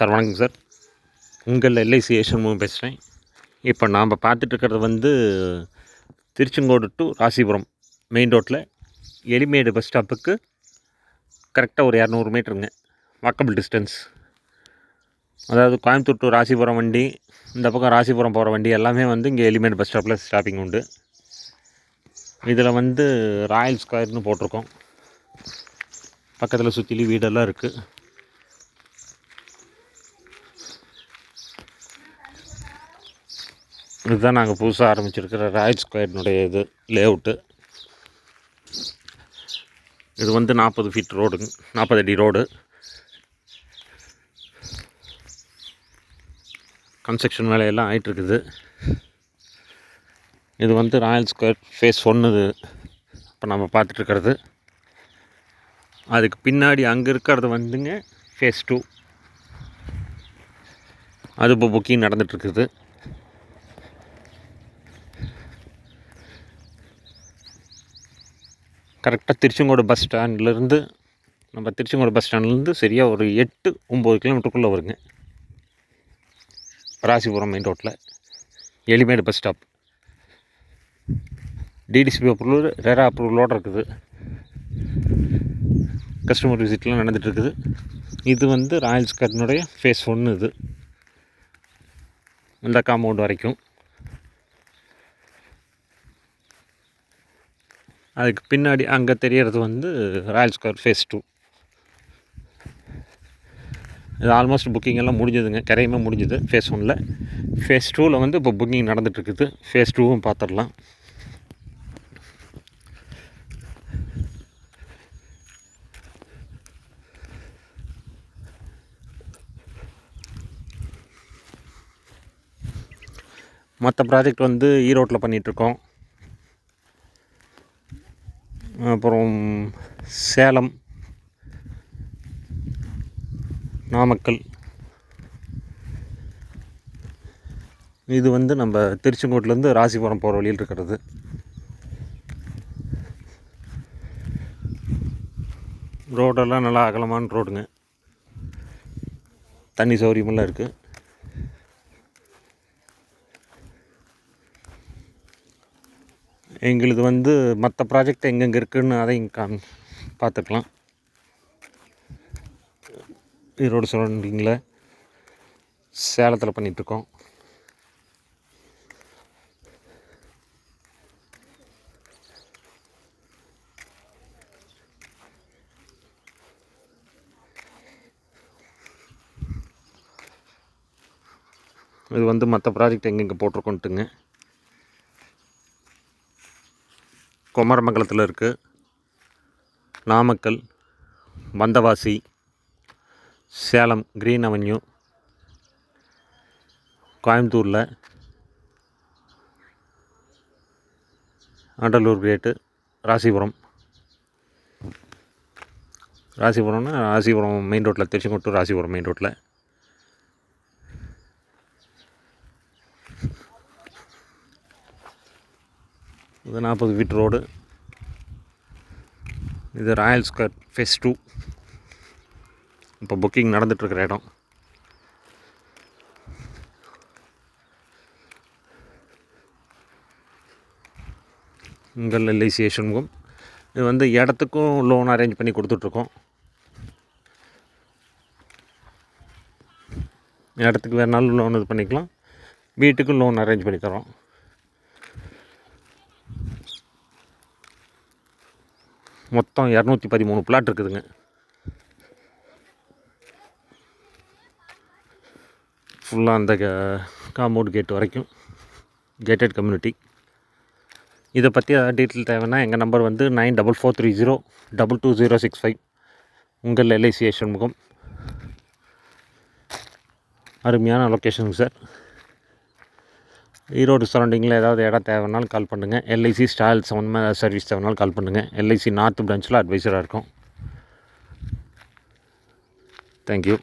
Sir வணக்கம் sir. உங்கள் LIC ஏஷன் மூலம் பேசுகிறேன் இப்போ நாம் பார்த்துட்ருக்கிறது வந்து திருச்செங்கோடு டு ராசிபுரம் மெயின் ரோட்டில் எலிமேடு பஸ் ஸ்டாப்புக்கு கரெக்டாக ஒரு இரநூறு மீட்டருங்க. வாக்கபிள் டிஸ்டன்ஸ் அதாவது கோயம்புத்தூர் டு ராசிபுரம் வண்டி இந்த பக்கம் ராசிபுரம் போகிற வண்டி எல்லாமே வந்து இங்கே எலிமேடு பஸ் ஸ்டாப்பில் ஸ்டாப்பிங் உண்டு. இதில் வந்து ராயல் ஸ்கொயர்னு போட்டிருக்கோம். பக்கத்தில் சுற்றிலும் வீடெல்லாம் இருக்குது இதுதான் நாங்கள் புதுசாக ஆரம்பிச்சிருக்கிற ராயல் ஸ்கொயர்னுடைய இது லேஅவுட்டு இது வந்து நாற்பது ஃபீட் ரோடுங்க நாற்பது அடி ரோடு கன்ஸ்ட்ரக்ஷன் வேலையெல்லாம் ஆகிட்டுருக்குது இது வந்து ராயல் ஸ்கொயர் ஃபேஸ் ஒன்று இப்போ நம்ம பார்த்துட்ருக்கிறது அதுக்கு பின்னாடி அங்கே இருக்கிறது வந்துங்க ஃபேஸ் டூ அது இப்போ புக்கிங் நடந்துகிட்ருக்குது கரெக்டாக திருச்செங்கோடு பஸ் ஸ்டாண்ட்லேருந்து நம்ம திருச்செங்கோடு பஸ் ஸ்டாண்ட்லேருந்து சரியாக ஒரு எட்டு ஒம்பது கிலோமீட்டருக்குள்ளே வருங்க. ராசிபுரம் மெயின் ரோட்டில் Elimedu bus stop. DTCP approval RERA அப்ரூவலோடு இருக்குது. கஸ்டமர் விசிட்லாம் நடந்துகிட்ருக்குது இது வந்து ராயல்ஸ் கட்டினுடைய ஃபேஸ் ஒன்று இது. இந்த காம்பவுண்ட் வரைக்கும். அதுக்கு பின்னாடி அங்கே தெரியறது வந்து ராயல் ஸ்கொயர் ஃபேஸ் டூ இது ஆல்மோஸ்ட் புக்கிங் எல்லாம் முடிஞ்சதுங்க. கரையுமே முடிஞ்சது. ஃபேஸ் ஒனில் ஃபேஸ் டூவில் வந்து இப்போ புக்கிங் நடந்துகிட்ருக்குது ஃபேஸ் டூவும் பார்த்துடலாம் மற்ற ப்ராஜெக்ட் வந்து ஈரோட்டில் பண்ணிகிட்ருக்கோம் அப்புறம் சேலம் நாமக்கல். இது வந்து நம்ம திருச்செங்கோட்டிலேருந்து ராசிபுரம் போகிற வழியில் இருக்கிறது. ரோடெல்லாம் நல்லா அகலமான ரோடுங்க. தண்ணி சௌகரியமெல்லாம் இருக்குது எங்களுது வந்து மற்ற ப்ராஜெக்ட் எங்கெங்கே இருக்குதுன்னு அதையும் காம் பார்த்துக்கலாம். ஈரோடு சரௌண்டிங்கில் சேலத்தில் பண்ணிகிட்ருக்கோம் இது வந்து மற்ற ப்ராஜெக்ட் எங்கெங்கே போட்டிருக்கோன்ட்டுங்க. குமரமங்கலத்தில் இருக்குது நாமக்கல் வந்தவாசி சேலம் க்ரீன் அவென்யூ கோயம்புத்தூரில் ஆண்டலூர் கேட்டு ராசிபுரம். ராசிபுரம்னா ராசிபுரம் மெயின் ரோட்டில் திருச்செங்கோட்டூர் ராசிபுரம் மெயின் ரோட்டில் இது நாற்பது ஃபீட் ரோடு இது ராயல் ஸ்கொயர் ஃபேஸ் டூ இப்போ புக்கிங் நடந்துகிட்ருக்கிற இடம். உங்கள் எல்ஐசி இது வந்து இடத்துக்கும் லோன் அரேஞ்ச் பண்ணி கொடுத்துட்ருக்கோம் இடத்துக்கு வேறுனாலும் லோன் இது பண்ணிக்கலாம். வீட்டுக்கும் லோன் அரேஞ்ச் பண்ணி தரோம். மொத்தம் இரநூத்தி பதிமூணு பிளாட் இருக்குதுங்க ஃபுல்லாக அந்த காம்பவுண்ட் கேட் வரைக்கும். கேட்டட் கம்யூனிட்டி இதை பற்றி ஏதாவது டீட்டெயில் தேவைன்னா எங்கள் நம்பர் வந்து nine double four three zero double two zero six five உங்கள் எல்ஐசி முகம் அருமையான லொக்கேஷனுங்க சார் ஈரோடு சரௌண்டிங்கில் ஏதாவது இடம் தேவைனாலும் கால் பண்ணுங்கள் எல்ஐசி ஸ்டால் சம்மந்தமாக சர்வீஸ் தேவைனாலும் கால் பண்ணுங்கள் எல்ஐசி நார்த் பிரான்ச்சில் அட்வைசராக இருக்கும். தேங்க்யூ